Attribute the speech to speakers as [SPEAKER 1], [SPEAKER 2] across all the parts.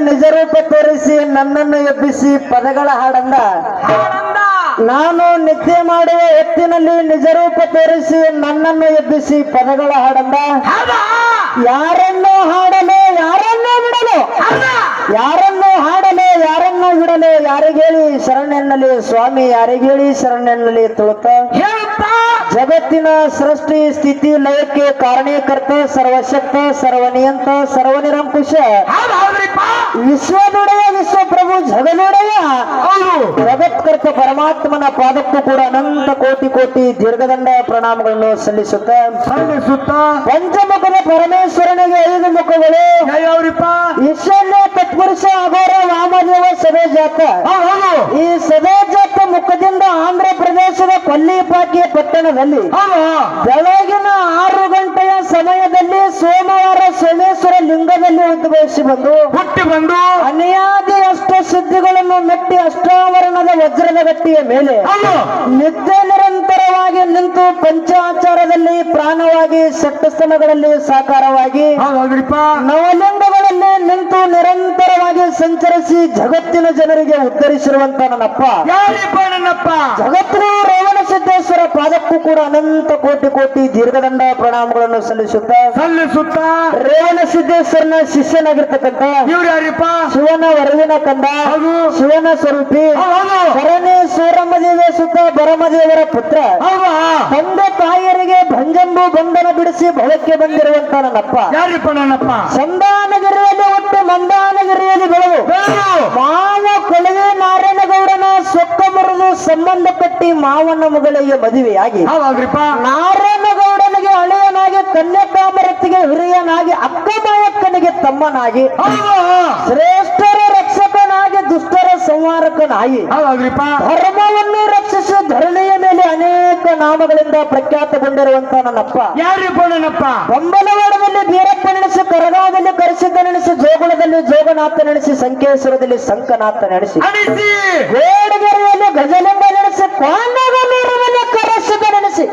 [SPEAKER 1] ನಿಜ ರೂಪ ತೋರಿಸಿ ನನ್ನನ್ನು ಎಬ್ಬಿಸಿ ಪದಗಳ ಹಾಡಂದ. ನಾನು ನಿದ್ದೆ ಮಾಡುವ ಎತ್ತಿನಲ್ಲಿ ನಿಜ ರೂಪ ತೋರಿಸಿ ನನ್ನನ್ನು ಎಬ್ಬಿಸಿ ಪದಗಳ ಹಾಡಂದ. ಯಾರನ್ನು ಹಾಡಲು ಯಾರನ್ನು ಬಿಡಲು? ಯಾರನ್ನು ಹಾಡಲು ಯಾರನ್ನು ಬಿಡಲು? ಯಾರಿಗೇಳಿ ಶರಣ್ಯನಲ್ಲಿ ಸ್ವಾಮಿ ಯಾರಿಗೇಳಿ ಶರಣ್ಯನಲ್ಲಿ
[SPEAKER 2] ತುಳುತ್ತ
[SPEAKER 1] ಜಗತ್ತಿನ ಸೃಷ್ಟಿ ಸ್ಥಿತಿ ಲಯಕ್ಕೆ ಕಾರಣೀಕರ್ತ ಸರ್ವಶಕ್ತ ಸರ್ವನಿಯಂತ ಸರ್ವನಿರಂಕುಶ. ವಿಶ್ವದೊಡೆಯ ವಿಶ್ವಪ್ರಭು ಜಗದೊಡೆಯ. ಜಗತ್ಕರ್ತ ಪರಮಾತ್ಮನ ಪಾದಕ್ಕೂ ಕೂಡ ಅನಂತ ಕೋಟಿ ಕೋಟಿ ದೀರ್ಘದಂಡ ಪ್ರಣಾಮಗಳನ್ನು ಸಲ್ಲಿಸುತ್ತ.
[SPEAKER 2] ಸಲ್ಲಿಸುತ್ತ.
[SPEAKER 1] ಪಂಚಮುಖದ ಪರಮೇಶ್ವರನಿಗೆ ಐದು ಮುಖಗಳು. ಈಶಾನ್ಯ ತತ್ಪುರುಷ ಅಗೋರ ವಾಮದೇವ ಸದೇ
[SPEAKER 2] ಜಾತ. ಹೌದು.
[SPEAKER 1] ಈ ಸದೇಜಾತ ಮುಖದಿಂದ ಆಂಧ್ರ ಪ್ರದೇಶದ ಕೊಲ್ಲಿಪಾಕಿಯ ಪಟ್ಟಣದಲ್ಲಿ
[SPEAKER 2] ಹೌದು
[SPEAKER 1] ಬೆಳಗಿನ ಆರು ಗಂಟೆಯ ಸಮಯದಲ್ಲಿ ಸೋಮವಾರ ಸೋಮೇಶ್ವರ ಲಿಂಗದಲ್ಲಿ ಉದ್ಭವಿಸಿ ಬಂದು
[SPEAKER 2] ಹುಟ್ಟಿ ಬಂದು
[SPEAKER 1] ಅನಿಯಾದಿ ಅಷ್ಟ ಸಿದ್ಧಿಗಳನ್ನು ಮೆಟ್ಟಿ ಅಷ್ಟಾವರಣದ ವಜ್ರದ ಗಟ್ಟಿಯ ಮೇಲೆ ನಿದ್ದೆ ನಿರಂತರವಾಗಿ ನಿಂತು ಪಂಚಾಚಾರದಲ್ಲಿ ಪ್ರಾಣವಾಗಿ ಸಟ್ಟಸ್ಥಳಗಳಲ್ಲಿ ಸಾಕಾರವಾಗಿ ನವಲಿಂಗಗಳಲ್ಲಿ ನಿಂತು ನಿರಂತರವಾಗಿ ಸಂಚರಿಸಿ ಜಗತ್ತಿನ ಜನರಿಗೆ ಉತ್ತರಿಸಿರುವಂತ ನನ್ನಪ್ಪ.
[SPEAKER 2] ನನ್ನಪ್ಪ?
[SPEAKER 1] ಜಗತ್ತಿನ ಪಾದಕ್ಕೂ ಕೂಡ ಅನಂತ ಕೋಟಿ ಕೋಟಿ ದೀರ್ಘದಂಡ ಪ್ರಣಾಮಗಳನ್ನು ಸಲ್ಲಿಸುತ್ತ
[SPEAKER 2] ಸಲ್ಲಿಸುತ್ತ
[SPEAKER 1] ರೇವಣ ಸಿದ್ದೇಶ್ವರನ ಶಿಷ್ಯನಾಗಿರ್ತಕ್ಕಂಥ
[SPEAKER 2] ಇವ್ರು ಯಾರಿಪ್ಪ?
[SPEAKER 1] ಶಿವನ ವರವಿನ ಕಂದ
[SPEAKER 2] ಹೌದು.
[SPEAKER 1] ಶಿವನ ಸ್ವರೂಪಿ
[SPEAKER 2] ಹೌದು
[SPEAKER 1] ಸೂರಮ್ಮದೇವಿಯ ಸುತ್ತ ಬರಮದೇವರ ಪುತ್ರ. ತಂದೆ ತಾಯಿಯರಿಗೆ ಭಂಜಂಬು ಬಂಧನ ಬಿಡಿಸಿ ಬಳಕೆ ಬಂದಿರುವಂತ ನನ್ನಪ್ಪ.
[SPEAKER 2] ಯಾರಿಪ್ಪ ನನ್ನಪ್ಪ?
[SPEAKER 1] ಸಂಧಾನಗಿರಿಯಲ್ಲಿ ಒಟ್ಟು ಮಂದಾನಗಿರಿಯಲ್ಲಿ ಬೆಳೆದು ಮಾವ ಸಂಬಂಧ ಕಟ್ಟಿ ಮಾವನ ಮಗಳಿಗೆ ಮದುವೆಯಾಗಿ
[SPEAKER 2] ಹೌದ್ರಿಪ್ಪ
[SPEAKER 1] ನಾರಾಯಣಗೌಡನಿಗೆ ಹಳೆಯನಾಗಿ ಕನ್ಯಾಕಾಮರತಿಗೆ ಹಿರಿಯನಾಗಿ ಅಕ್ಕಮಾಯಕ್ಕನಿಗೆ ತಮ್ಮನಾಗಿ
[SPEAKER 2] ಹೌದು
[SPEAKER 1] ಶ್ರೇಷ್ಠರ ರಕ್ಷಕನಾಗಿ ದುಷ್ಟರ
[SPEAKER 2] ಸಂವಾರಕನಾಗಿ ಹೌದ್ರಿಪ್ಪ
[SPEAKER 1] ಧರ್ಮವನ್ನು ರಕ್ಷಿಸಿ ಧರಣಿಯ ಅನೇಕ ನಾಮಗಳಿಂದ ಪ್ರಖ್ಯಾತಗೊಂಡಿರುವಂತ ನನ್ನಪ್ಪ.
[SPEAKER 2] ಯಾರಿಪ್ಪ ನನ್ನಪ್ಪ
[SPEAKER 1] ಬೊಂಬಲವಾಡದಲ್ಲಿ ಬೀರಪ್ಪ ನೆನೆಸಿ ಕರಗಾವದಲ್ಲಿ ಕರಿಸಿದ್ದ ನೆನೆಸಿ ಜೋಗುಣದಲ್ಲಿ ಜೋಗನಾಥ ನೆನೆಸಿ ಸಂಕೇಶ್ವರದಲ್ಲಿ ಸಂಕನಾಥ ನೆನೆಸಿ. ಗೋಡಗೆರೆಯಲ್ಲಿ ಗಜಲಿಂಗ ನೆನೆಸಿ ಕೊಂಡಗನೂರಲ್ಲಿ ಕರೆಸಿದ್ದ ನೆನೆಸಿ.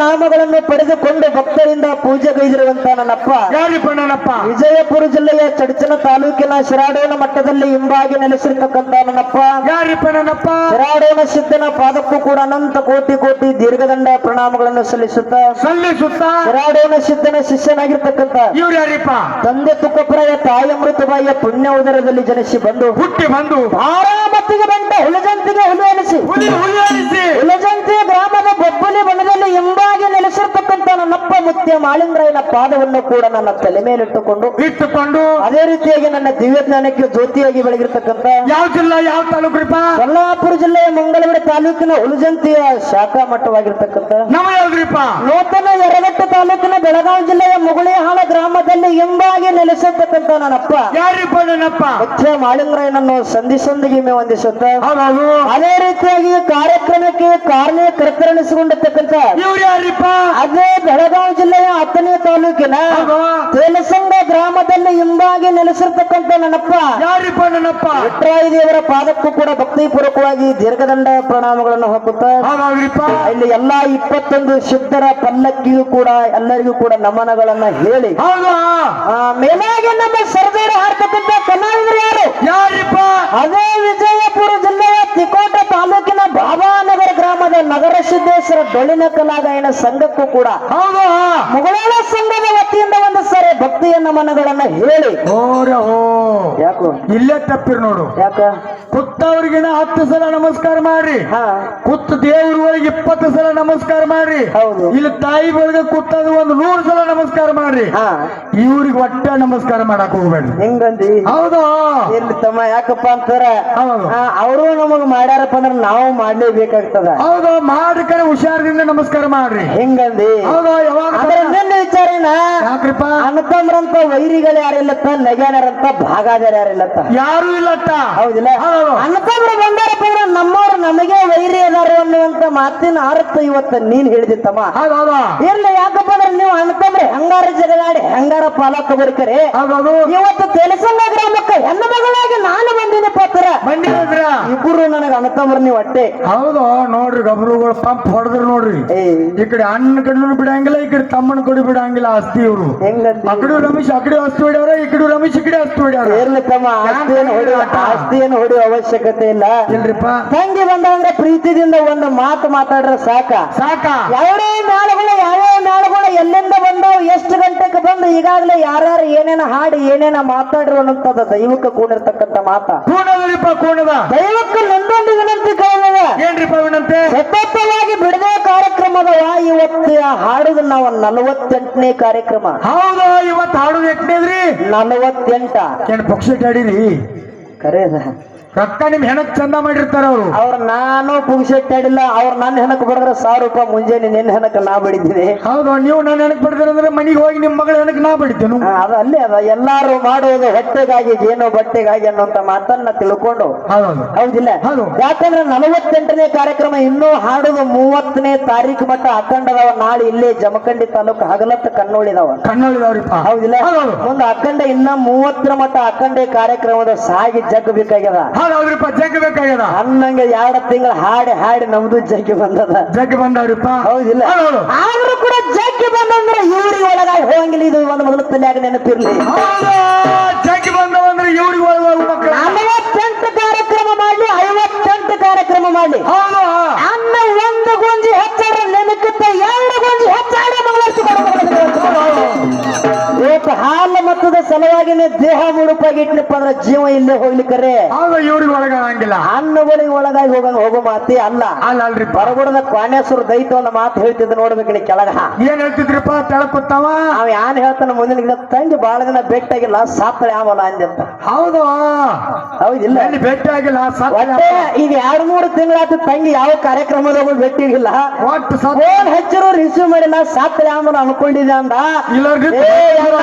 [SPEAKER 1] ನಾಮಗಳನ್ನು ಪಡೆದುಕೊಂಡು ಭಕ್ತರಿಂದ ಪೂಜೆ ಗೈದಿರುವಂತ ನನ್ನಪ್ಪ.
[SPEAKER 2] ಯಾರಿಪ್ಪ ನನ್ನಪ್ಪ?
[SPEAKER 1] ವಿಜಯಪುರ ಜಿಲ್ಲೆಯ ಚಡಚನ ತಾಲೂಕಿನ ಶಿರಾಡೋನ ಮಟ್ಟದಲ್ಲಿ ಹಿಂಬಾಗಿ ನೆಲೆಸಿರ್ತಕ್ಕಂತ ನನ್ನಪ್ಪ.
[SPEAKER 2] ಯಾರಿಪ್ಪ ನನ್ನಪ್ಪ?
[SPEAKER 1] ಶಿರಾಡೋನ ಸಿದ್ಧನ ಪಾದಕ್ಕೂ ಕೂಡ ಅನಂತ ಕೋಟಿ ಕೋಟಿ ದೀರ್ಘದಂಡ ಪ್ರಣಾಮಗಳನ್ನು ಸಲ್ಲಿಸುತ್ತಾ.
[SPEAKER 2] ಸಲ್ಲಿಸುತ್ತ?
[SPEAKER 1] ಶಿರಾಡೋನ ಸಿದ್ಧನ ಶಿಷ್ಯನಾಗಿರ್ತಕ್ಕಂತ
[SPEAKER 2] ಇವ್ರು ಯಾರಿಪ್ಪ?
[SPEAKER 1] ತಂದೆ ತುಕ್ಕಪ್ರಾಯ ತಾಯಿ ಅಮೃತಬಾಯಿಯ ಪುಣ್ಯ ಉದರದಲ್ಲಿ ಜನಿಸಿ ಬಂದು
[SPEAKER 2] ಹುಟ್ಟಿ ಬಂದು
[SPEAKER 1] ಆರಾಮತ್ತಿಗೆ ಬಂದ ಹುಲಜಂತಿಗೆ ಹುಲಿ ಅನಿಸಿ
[SPEAKER 2] ಹುಲಿ ಹುಲಿ ಅನಿಸಿ
[SPEAKER 1] ಹುಲಜಂತಿ ಗ್ರಾಮದ ಬೊಬ್ಬಲಿ ಬಣದಲ್ಲಿ ಹಿಂಬಾಗಿ ನೆಲೆಸಿರ್ತಕ್ಕಂಥ ನನ್ನಪ್ಪ ಮುತ್ಯ ಮಾಳಿಂದ್ರಯ್ಯನ ಪಾದವನ್ನು ಕೂಡ ನನ್ನ ತಲೆ ಮೇಲಿಟ್ಟುಕೊಂಡು
[SPEAKER 2] ಇಟ್ಟುಕೊಂಡು
[SPEAKER 1] ಅದೇ ರೀತಿಯಾಗಿ ನನ್ನ ದಿವ್ಯ ಜ್ಞಾನಕ್ಕೆ ಜ್ಯೋತಿಯಾಗಿ ಬೆಳಗಿರ್ತಕ್ಕಂಥ
[SPEAKER 2] ಯಾವ ಜಿಲ್ಲಾ ಯಾವ ತಾಲೂಕು
[SPEAKER 1] ಕೊಲ್ಲಾಪುರ ಜಿಲ್ಲೆಯ ಮಂಗಳವಾಡ ತಾಲೂಕಿನ ಹುಲಜಂತಿಯ ಶಾಖಾ
[SPEAKER 2] ಯಾವ್ದ್ರಿಪ್ಪ
[SPEAKER 1] ನೂತನ ಯರಗಟ್ಟ ತಾಲೂಕಿನ ಬೆಳಗಾವಿ ಜಿಲ್ಲೆಯ ಮುಗುಳಿಹಾಳ ಗ್ರಾಮದಲ್ಲಿ ಎಂಬಾಗಿ ನೆಲೆಸಿರ್ತಕ್ಕಂಥ ನನ್ನಪ್ಪ.
[SPEAKER 2] ಯಾರಿಪ್ಪ ನನ್ನಪ್ಪ?
[SPEAKER 1] ಮುಖ್ಯ ಸಂಧಿ ಸಂಧಿಸೊಂದಿಗೆ ಮೇ ವಂದಿಸುತ್ತ
[SPEAKER 2] ಹೌದೌದು.
[SPEAKER 1] ಅದೇ ರೀತಿಯಾಗಿ ಕಾರ್ಯಕ್ರಮಕ್ಕೆ ಕಾರ್ಯಕರ್ತರೆನಿಸಿಕೊಂಡಿರ್ತಕ್ಕಂಥ
[SPEAKER 2] ಇವ್ರು ಯಾರಿಪ್ಪ
[SPEAKER 1] ಅದೇ ಬೆಳಗಾವಿ ಜಿಲ್ಲೆಯ ಹತ್ತನೇ ತಾಲೂಕಿನ ತೇಲಸಂಗ ಗ್ರಾಮದಲ್ಲಿ ಹಿಂಬಾಗಿ ನೆಲೆಸಿರ್ತಕ್ಕಂಥ ನನ್ನಪ್ಪ.
[SPEAKER 2] ಯಾರಿಪ್ಪ ನನ್ನಪ್ಪ?
[SPEAKER 1] ವಿಟ್ರಾಯಿ ದೇವರ ಪಾದಕ್ಕೂ ಕೂಡ ಭಕ್ತಿಪೂರ್ವಕವಾಗಿ ದೀರ್ಘದಂಡ ಪ್ರಣಾಮಗಳನ್ನು ಹಾಕುತ್ತಾ ಇಲ್ಲಿ ಎಲ್ಲಾ ಇಪ್ಪತ್ತೊಂದು ಸಿದ್ಧರ ಪಲ್ಲಕ್ಕಿಯೂ ಕೂಡ ಎಲ್ಲರಿಗೂ ಕೂಡ ನಮನಗಳನ್ನ ಹೇಳಿ. ಮೇಲಾಗಿ ನಮ್ಮ ಸರ್ದಾರ ಹಾಡ್ತಕ್ಕಂಥ ಕಲಾವಿದರು ಯಾರು?
[SPEAKER 2] ಯಾರಿಪ್ಪ?
[SPEAKER 1] ಅದೇ ವಿಜಯಪುರ ಜಿಲ್ಲೆಯ ತಿಕೋಟ ತಾಲೂಕಿನ ಬಾಬಾನಗರ ಗ್ರಾಮದ ನಗರ ಸಿದ್ದೇಶ್ವರ ಡೊಳ್ಳಿನ ಕಲಾಗಾಯನ ಸಂಘಕ್ಕೂ ಕೂಡ
[SPEAKER 2] ಹೌದು
[SPEAKER 1] ಮುಗಳಾಳ ಸಂಘದ ವತಿಯಿಂದ ಒಂದು ಸರಿ ಭಕ್ತಿಯ ನಮನಗಳನ್ನ ಹೇಳಿ. ಯಾಕೋ?
[SPEAKER 2] ಇಲ್ಲೇ ತಪ್ಪಿರ್ ನೋಡು.
[SPEAKER 1] ಯಾಕ?
[SPEAKER 2] ಕುತ್ತವ್ರಿಗಿನ ಹತ್ತು ಸಲ ನಮಸ್ಕಾರ ಮಾಡ್ರಿ.
[SPEAKER 1] ಹಾ.
[SPEAKER 2] ಕುತ್ತ ದೇವ್ರ ಒಳಗೆ ಇಪ್ಪತ್ತು ಸಲ ನಮಸ್ಕಾರ ಮಾಡ್ರಿ.
[SPEAKER 1] ಹೌದು.
[SPEAKER 2] ಇಲ್ಲಿ ತಾಯಿ ಒಳಗೆ ಕುತ್ತದ ಒಂದು ನೂರು ಸಲ ನಮಸ್ಕಾರ ಮಾಡ್ರಿ.
[SPEAKER 1] ಹಾ.
[SPEAKER 2] ಇವ್ರಿಗೆ ಒಟ್ಟ ನಮಸ್ಕಾರ ಮಾಡಕ್ ಹೋಗ್ಬೇಡ್ರಿ.
[SPEAKER 1] ಹೆಂಗಂದಿ?
[SPEAKER 2] ಹೌದು
[SPEAKER 1] ಇಲ್ಲಿ ತಮ್ಮ ಯಾಕಪ್ಪ ಅಂತಾರ? ಅವರು ನಮಗ್ ಮಾಡ್ಯಾರಪ್ಪ ಅಂದ್ರೆ ನಾವು ಮಾಡ್ಲೇಬೇಕಾಗ್ತದ.
[SPEAKER 2] ಹೌದು ಮಾಡ್ರಿ ಕಡೆ ಹುಷಾರದಿಂದ ನಮಸ್ಕಾರ ಮಾಡ್ರಿ.
[SPEAKER 1] ಹೆಂಗಂದಿ?
[SPEAKER 2] ಹೌದು ಯಾವಾಗ
[SPEAKER 1] ಆದ್ರೆ ನಿನ್ನ ವಿಚಾರಿನ?
[SPEAKER 2] ಯಾಕ್ರಿಪ್ಪ?
[SPEAKER 1] ಅಣ್ಣತಮ್ರಂತ ವೈರಿಗಳು ಯಾರಿಲ್ಲತ್ತ ನೆಗ್ಯಾನರಂತ ಭಾಗಾದಾರ ಯಾರಿಲ್ಲತ್ತ
[SPEAKER 2] ಯಾರು ಇಲ್ಲತ್ತ
[SPEAKER 1] ಹೌದಿಲ್ಲ?
[SPEAKER 2] ಹೌದು.
[SPEAKER 1] ಅಣ್ಣತಮ್ರು ಬಂದಾರಪ್ಪ ಅಂದ್ರೆ ನಮ್ಮವ್ರು ನಮಗೆ ವೈರಿ ಅದಾರ ಅನ್ನುವಂತ ಮಾತಿನ ಅರ್ಥ ಇವತ್ತ ನೀನ್ ಹೇಳಿದಿತ್ತಮ್ಮ. ಇಲ್ಲ ಯಾಕಪ್ಪ ಅಂದ್ರೆ ನೀವು ಅನ್ಕೊಂಡ್ರೆ ಹೆಂಗಾರ ಜಗಳಾಡಿ ಹೆಂಗಾರ ಪಾಲ ತಗೋರಿಕರೆ ಇವತ್ತು ತೆಲಸಂಗ ಗ್ರಾಮಕ್ಕೆ ಹೆಣ್ಣು ಮಗಳಾಗಿ ನಾನು ಬಂದಿನಿ ಪಾತ್ರ.
[SPEAKER 2] ಬಂದಿದ್ರ
[SPEAKER 1] ಇಬ್ಬರು ನನಗ ಅಣ್ಣತಮ್ರ ನೀವು ಅಟ್ಟೆ.
[SPEAKER 2] ಹೌದು ನೋಡ್ರಿ ಗಬ್ರುಗಳು ಪಂಪ್ ಹೊಡೆದ್ರು ನೋಡ್ರಿ. ಈ ಕಡೆ ಅಣ್ಣ ಕಣ್ಣು ಬಿಡಂಗಿಲ್ಲ ಈ ಕಡೆ ತಮ್ಮನ ಕಡೆ ಬಿಡಂಗಿಲ್ಲ ಆಸ್ತಿ ಇವ್ರು. ಅಕಡೆ ರಮೇಶ್ ಅಕಡೆ ಕಡೆ ಆಸ್ತಿ ಹೊಡ್ಯಾರ ಈ ಕಡೆ ರಮೇಶ್ ಈ ಕಡೆ ಆಸ್ತಿ ಹೊಡ್ಯಾರ.
[SPEAKER 1] ಇರ್ಲಿ ತಮ್ಮ ಆಸ್ತಿಯನ್ನು ಹೊಡೆಯುವ ಆಸ್ತಿಯನ್ನು ಹೊಡೆಯುವ ಅವಶ್ಯಕತೆ ಇಲ್ಲ.
[SPEAKER 2] ಇಲ್ರಿಪ್ಪ.
[SPEAKER 1] ತಂಗಿ ಬಂದಂದ್ರೆ ಪ್ರೀತಿದಿಂದ ಒಂದು ಮಾತು ಮಾತಾಡ್ರೆ ಸಾಕ.
[SPEAKER 2] ಸಾಕ.
[SPEAKER 1] ಯಾವ್ದೇ ನಾಳುಗಳು ಯಾವ್ಯಾವ ನಾಳುಗಳು ಎಲ್ಲಿಂದ ಬಂದವು ಎಷ್ಟು ಗಂಟೆಗೆ ಬಂದು ಈಗಾಗಲೇ ಯಾರ್ಯಾರು ಏನೇನ ಹಾಡಿ ಏನೇನ ಮಾತಾಡ್ರು ಅನ್ನೋಂಥದ್ದು ದೈವಕ್ಕೆ ಕೂಡಿರ್ತಕ್ಕಂಥ ಮಾತಾ.
[SPEAKER 2] ಕೂಡ ಕೂಣದ
[SPEAKER 1] ದೈವಕ್ಕೆ ನೊಂದೊಂದು ವಿನಂತಿ ಕೇಳಿದ.
[SPEAKER 2] ಏನ್ರಿಪ್ಪ ವಿನಂತೆ?
[SPEAKER 1] ಸತತವಾಗಿ ಬಿಡದೆ ಕಾರ್ಯಕ್ರಮದವ ಇವತ್ತು ಹಾಡುದು ನಾವು ನಲವತ್ತೆಂಟನೇ ಕಾರ್ಯಕ್ರಮ.
[SPEAKER 2] ಹೌದು ಇವತ್ತು ಹಾಡುದು ಎಂಟನೇದ್ರಿ?
[SPEAKER 1] ನಲವತ್ತೆಂಟ.
[SPEAKER 2] ಏನ್ ಪಕ್ಷ ಕರೆ
[SPEAKER 1] ಕರೇದ
[SPEAKER 2] ರೊಕ್ಕ ನಿಮ್ ಹೆಣಕ್ ಚಂದ ಮಾಡಿರ್ತಾರ ಅವ್ರು.
[SPEAKER 1] ಅವ್ರ ನಾನು ಪುಗ್ಸೆಟ್ ಆಡಿಲ್ಲ ಅವ್ರ ನನ್ನ ಹೆಣಕ್ ಬಡದ್ರ ಸಾವಿರ ರೂಪಾಯಿ ಮುಂಜಾನೆ ನಿನ್ನ ಹೆಣಕ್ ನಾ ಬಡಿದ್ದೀನಿ
[SPEAKER 2] ಹೌದು ನೀವು ನನ್ನ ಹೆಣಕ್ ಬಿಡ್ತೀರಂದ್ರೆ ಮನೆಗೆ ಹೋಗಿ ನಿಮ್ ಮಗಳ ಹೆಣಕ್ ನಾ ಬಡಿತೇನು?
[SPEAKER 1] ಅದ ಅದು ಅಲ್ಲೇ ಅದ. ಎಲ್ಲಾರು ಮಾಡುವುದು ಹೊಟ್ಟೆಗಾಗಿ ಏನೋ ಬಟ್ಟೆಗಾಗಿ ಅನ್ನುವಂತ ಮಾತನ್ನ ತಿಳ್ಕೊಂಡು.
[SPEAKER 2] ಹೌದು.
[SPEAKER 1] ಹೌದಿಲ್ಲ
[SPEAKER 2] ಹೌದು.
[SPEAKER 1] ಯಾಕಂದ್ರೆ ನಲವತ್ತೆಂಟನೇ ಕಾರ್ಯಕ್ರಮ ಇನ್ನೂ ಹಾಡುದು ಮೂವತ್ತನೇ ತಾರೀಕು ಮಟ್ಟ ಅಖಂಡದವ. ನಾಳೆ ಇಲ್ಲೇ ಜಮಖಂಡಿ ತಾಲೂಕು ಹಗಲತ್ತ ಕಣ್ಣೋಳಿದವ
[SPEAKER 2] ಕಣ್ಣೋಳಿದವ್ರಿ
[SPEAKER 1] ಹೌದಿಲ್ಲ ಒಂದು ಅಖಂಡ ಇನ್ನ ಮೂವತ್ತರ ಮಟ್ಟ ಅಖಂಡ ಕಾರ್ಯಕ್ರಮದ ಸಾಗಿ ಜಗ್ ಬೇಕಾಗ್ಯದ
[SPEAKER 2] ಹೌದೌದ್ರಿಪ್ಪ ಜಗ್ ಬೇಕಾಗ್ಯದ?
[SPEAKER 1] ಅನ್ನಂಗ ಎರಡು ತಿಂಗಳ ಹಾಡಿ ಹಾಡಿ ನಮ್ದು ಜಗ್ಗಿ ಬಂದದ.
[SPEAKER 2] ಜಗ್ ಬಂದವ್ರಿಪ್ಪ?
[SPEAKER 1] ಹೌದಿಲ್ಲ.
[SPEAKER 2] ಹೌದು.
[SPEAKER 1] ಆದ್ರೂ ಕೂಡ ಜಗ್ಗಿ ಬಂದಂದ್ರೆ ಇವ್ರಿಗೆ ಒಳಗಾಗಿ ಹೋಗಂಗಿಲ್ಲ ಇದು ಒಂದು ಮೊದಲು ತಲೆಯಾಗ ನೆನಪಿರ್ಲಿ.
[SPEAKER 2] ಜಗ್ಗಿ ಜಗ್ ಬಂದವಂದ್ರೆ ಇವ್ರಿಗೆ ಒಳಗ ಮಕ್ಕಳು
[SPEAKER 1] ನಲವತ್ತೆಂಟು ಕಾರ್ಯಕ್ರಮ ಮಾಡಿ ಐವತ್ತೆಂಟು ಕಾರ್ಯಕ್ರಮ ಮಾಡಿ
[SPEAKER 2] ಹೌದು.
[SPEAKER 1] ಅನ್ನ ಒಂದು ಗುಂಜಿ ಹೆಚ್ಚಾಡ್ರೆ ನೆನಕುತ್ತ ಎರಡು ಗುಂಜಿ ಹೆಚ್ಚಾಡಿ ಇವತ್ತು ಹಾಲು ಮತ್ತದ ಸಲುವಾಗಿನೇ ದೇಹ ಮುಡುಪಾಗಿ ಇಟ್ನಪ್ಪ ಅಂದ್ರೆ ಜೀವ ಇಲ್ಲೇ ಹೋಗ್ಲಿಕ್ಕರೆ.
[SPEAKER 2] ಇವ್ರಿಗೆ ಒಳಗ ಆಗಂಗಿಲ್ಲ
[SPEAKER 1] ಅನ್ನಗಳಿಗೆ ಒಳಗಾಗಿ ಹೋಗಂಗ ಹೋಗೋ ಮಾತಿ ಅಲ್ಲ.
[SPEAKER 2] ಅಲ್ಲ ಅಲ್ರಿ
[SPEAKER 1] ಬರಗುಡದ ಕ್ವಾನೇಶ್ವರ ದೈತ ಒಂದು ಮಾತು ಹೇಳ್ತಿದ್ದ ನೋಡ್ಬೇಕು ನೀ ಕೆಳಗ.
[SPEAKER 2] ಏನ್ ಹೇಳ್ತಿದ್ರಿಪ್ಪ? ತೆಳಕ್
[SPEAKER 1] ಅವ್ ಯಾನ್ ಹೇಳ್ತಾನ ಮುಂದಿನ ಗಿಡ ತಂಗಿ ಬಾಳ ದಿನ ಬೆಟ್ಟಾಗಿಲ್ಲ ಸಾತ್ತಳೆ ಯಾವಲ್ಲ ಅಂದಂತ
[SPEAKER 2] ಹೌದು.
[SPEAKER 1] ಹೌದಿಲ್ಲ
[SPEAKER 2] ಎಲ್ಲಿ ಭೇಟಿ ಆಗಿಲ್ಲ ಸತ್ತ
[SPEAKER 1] ಒಟ್ಟೆ ಈಗ ಎರಡ್ ಮೂರು ತಿಂಗಳಾಯ್ತು ತಂಗಿ ಯಾವ ಕಾರ್ಯಕ್ರಮದಾಗ ಭೇಟಿಯಾಗಿಲ್ಲ.
[SPEAKER 2] ಒಟ್ಟು
[SPEAKER 1] ಫೋನ್ ಹಚ್ಚಿರೋ ರಿಸೀವ್ ಮಾಡಿಲ್ಲ ಸಾತ್ರ ಯಾವನ ಅನ್ಕೊಂಡಿದ್ದೆ ಅಂದ. ಏ ಅಣ್ಣ